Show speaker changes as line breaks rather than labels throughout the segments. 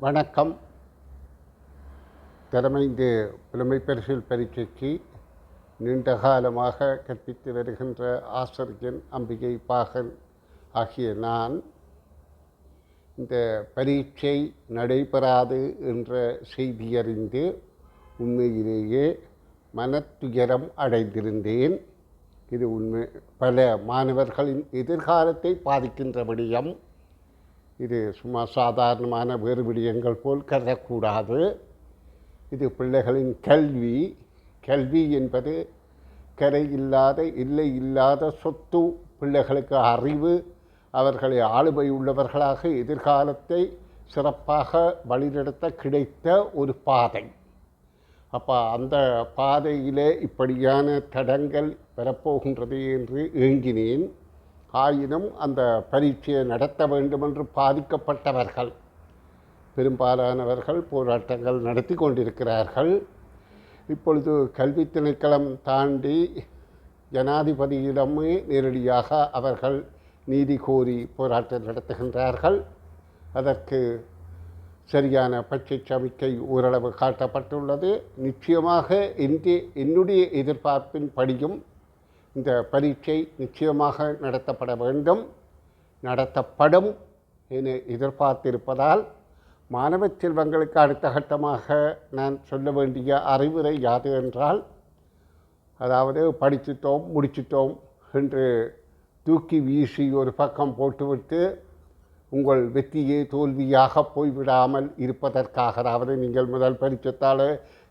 வணக்கம். திறமைந்து புலமை பரிசில் பரீட்சைக்கு நீண்ட காலமாக கற்பித்து வருகின்ற ஆசிரியன் அம்பிகை பாகன் ஆகிய நான் இந்த பரீட்சை நடைபெறாது என்ற செய்தியறிந்து உண்மையிலேயே மனத்துயரம் அடைந்திருந்தேன். இது உண்மை. பல மாணவர்களின் எதிர்காலத்தை பாதிக்கின்ற விடயம் இது சும்மா சாதாரணமான வேறு விடயங்கள் போல் கருதக்கூடாது. இது பிள்ளைகளின் கல்வி. கல்வி என்பது கரை இல்லாத இல்லை இல்லாத சொத்து பிள்ளைகளுக்கு அறிவு அவர்களை ஆளுமை உள்ளவர்களாக எதிர்காலத்தை சிறப்பாக வழிநடத்த கிடைத்த ஒரு பாதை. அப்போ அந்த பாதையிலே இப்படியான தடங்கள் வரப்போகின்றது என்று ஏங்கினேன். ஆயினும் அந்த பரீட்சையை நடத்த வேண்டுமென்று பாதிக்கப்பட்டவர்கள் பெரும்பாலானவர்கள் போராட்டங்கள் நடத்தி கொண்டிருக்கிறார்கள். இப்பொழுது கல்வி திணைக்களம் தாண்டி ஜனாதிபதியிடமே நேரடியாக அவர்கள் நீதி கோரி போராட்டம் நடத்துகின்றார்கள். அதற்கு சரியான பச்சை சமிக்கை ஓரளவு காட்டப்பட்டுள்ளது. நிச்சயமாக இன்று என்னுடைய எதிர்பார்ப்பின் படியும் இந்த பரீட்சை நிச்சயமாக நடத்தப்பட வேண்டும். நடத்தப்படும் என எதிர்பார்த்திருப்பதால் மாணவ செல்வங்களுக்கு அடுத்த கட்டமாக நான் சொல்ல வேண்டிய அறிவுரை யாது என்றால் அதாவது படிச்சுட்டோம் முடிச்சிட்டோம் என்று தூக்கி வீசி ஒரு பக்கம் போட்டுவிட்டு உங்கள் வெற்றியே தோல்வியாக போய்விடாமல் இருப்பதற்காக அதாவது நீங்கள் முதல் பரிச்சத்தால்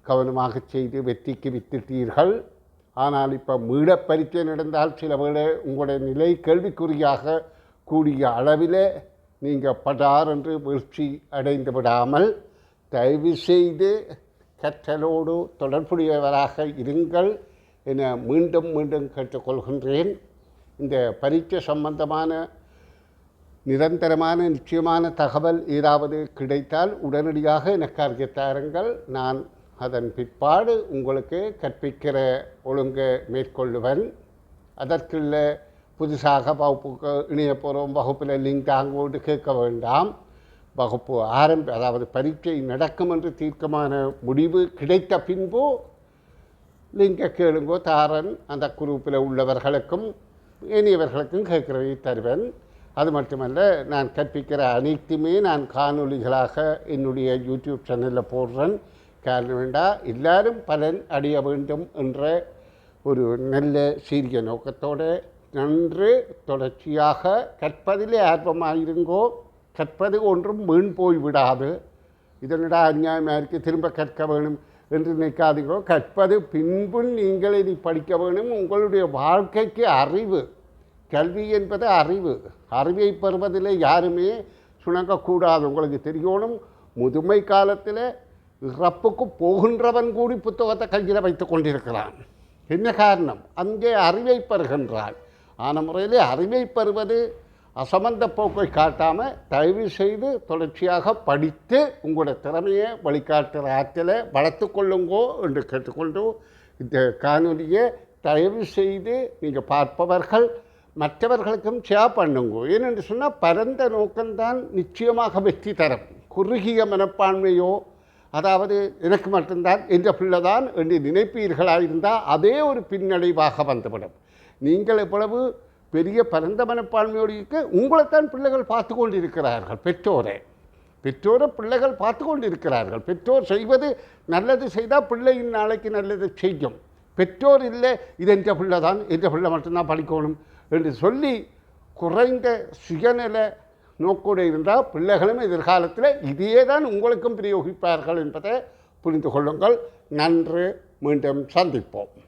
கவனமாக செய்து வெற்றிக்கு வித்திட்டீர்கள். ஆனால் இப்போ மீள பரீட்சை நடந்தால் சில வேளை உங்களுடைய நிலை கேள்விக்குறியாக கூடிய அளவில் நீங்கள் படார் என்று வீழ்ச்சி அடைந்து விடாமல் தயவு செய்து கற்றலோடு தொடர்புடையவராக இருங்கள் என மீண்டும் மீண்டும் கேட்டுக்கொள்கின்றேன். இந்த பரீட்சை சம்பந்தமான நிரந்தரமான நிச்சயமான தகவல் ஏதாவது கிடைத்தால் உடனடியாக எனக்கு அறிவித்தாருங்கள் நான் அதன் பிற்பாடு உங்களுக்கு கற்பிக்கிற ஒழுங்கை மேற்கொள்ளுவன். அதற்குள்ள புதுசாக வகுப்புக்கு இணைய போகிறோம் வகுப்பில் லிங்க் தாங்கோடு கேட்க வேண்டாம். வகுப்பு ஆரம்பி அதாவது பரீட்சை நடக்கும் என்று தீர்க்கமான முடிவு கிடைத்த பின்பு லிங்கை கேளுங்கோ தாரன் அந்த குரூப்பில் உள்ளவர்களுக்கும் இனியவர்களுக்கும் கேட்கிறவை தருவேன். அது மட்டுமல்ல நான் கற்பிக்கிற அனைத்துமே நான் காணொளிகளாக என்னுடைய யூடியூப் சேனலில் போடுறேன். காரணம் வேண்டா எல்லாரும் பலன் அடைய வேண்டும் என்ற ஒரு நல்ல சீரிய நோக்கத்தோடு நன்று தொடர்ச்சியாக கற்பதிலே ஆர்வமாயிருங்கோ கற்பது ஒன்றும் வீண் போய் விடாது இதனடா அநியாயமாக இருக்குது திரும்ப கற்க வேணும் என்று நினைக்காதீங்களோ கற்பது பின்பு நீங்கள் இதை படிக்க வேணும் உங்களுடைய வாழ்க்கைக்கு அறிவு கல்வி என்பது அறிவு அறிவை பெறுவதில் யாருமே சுணங்கக்கூடாது உங்களுக்கு தெரியணும் முதுமை காலத்தில் இறப்புக்கு போகின்றவன் கூடி புத்தகத்தை கையில் வைத்து கொண்டிருக்கிறான் என்ன காரணம் அங்கே அறிவை பெறுகின்றான் ஆன முறையிலே அறிவை பெறுவது அசமந்த போக்கை காட்டாமல் தயவு செய்து தொடர்ச்சியாக படித்து உங்களுடைய திறமையை வழிகாட்டுற ஆற்றலை வளர்த்து கொள்ளுங்கோ என்று கேட்டுக்கொண்டு இந்த காணொலியை தயவு செய்து நீங்கள் பார்ப்பவர்கள் மற்றவர்களுக்கும் ஷேர் பண்ணுங்க ஏனென்று சொன்னால் பரந்த நோக்கம்தான் நிச்சயமாக வெற்றி தரும் குறுகிய மனப்பான்மையோ அதாவது எனக்கு மட்டும்தான் என்ற பிள்ளை தான் என்று நினைப்பீர்களாக இருந்தால் அதே ஒரு பின்னடைவாக வந்துவிடும். நீங்கள் எவ்வளவு பெரிய பரந்த மனப்பான்மையோடு இருக்க உங்களைத்தான் பிள்ளைகள் பார்த்து கொண்டிருக்கிறார்கள் பெற்றோரை. பெற்றோரை பிள்ளைகள் பார்த்து கொண்டிருக்கிறார்கள் பெற்றோர் செய்வது நல்லது செய்தால் பிள்ளையின் நாளைக்கு நல்லது செய்யும். பெற்றோர் இல்லை இது என்ற பிள்ளை தான் என்ற பிள்ளை மட்டும்தான் படிக்கணும் என்று சொல்லி குறைந்த சுயநல நோக்கோடு இருந்தால் பிள்ளைகளும் எதிர்காலத்தில் இதையே தான் உங்களுக்கும் பிரயோகிப்பார்கள் என்பதை புரிந்து கொள்ளுங்கள். நன்று. மீண்டும் சந்திப்போம்.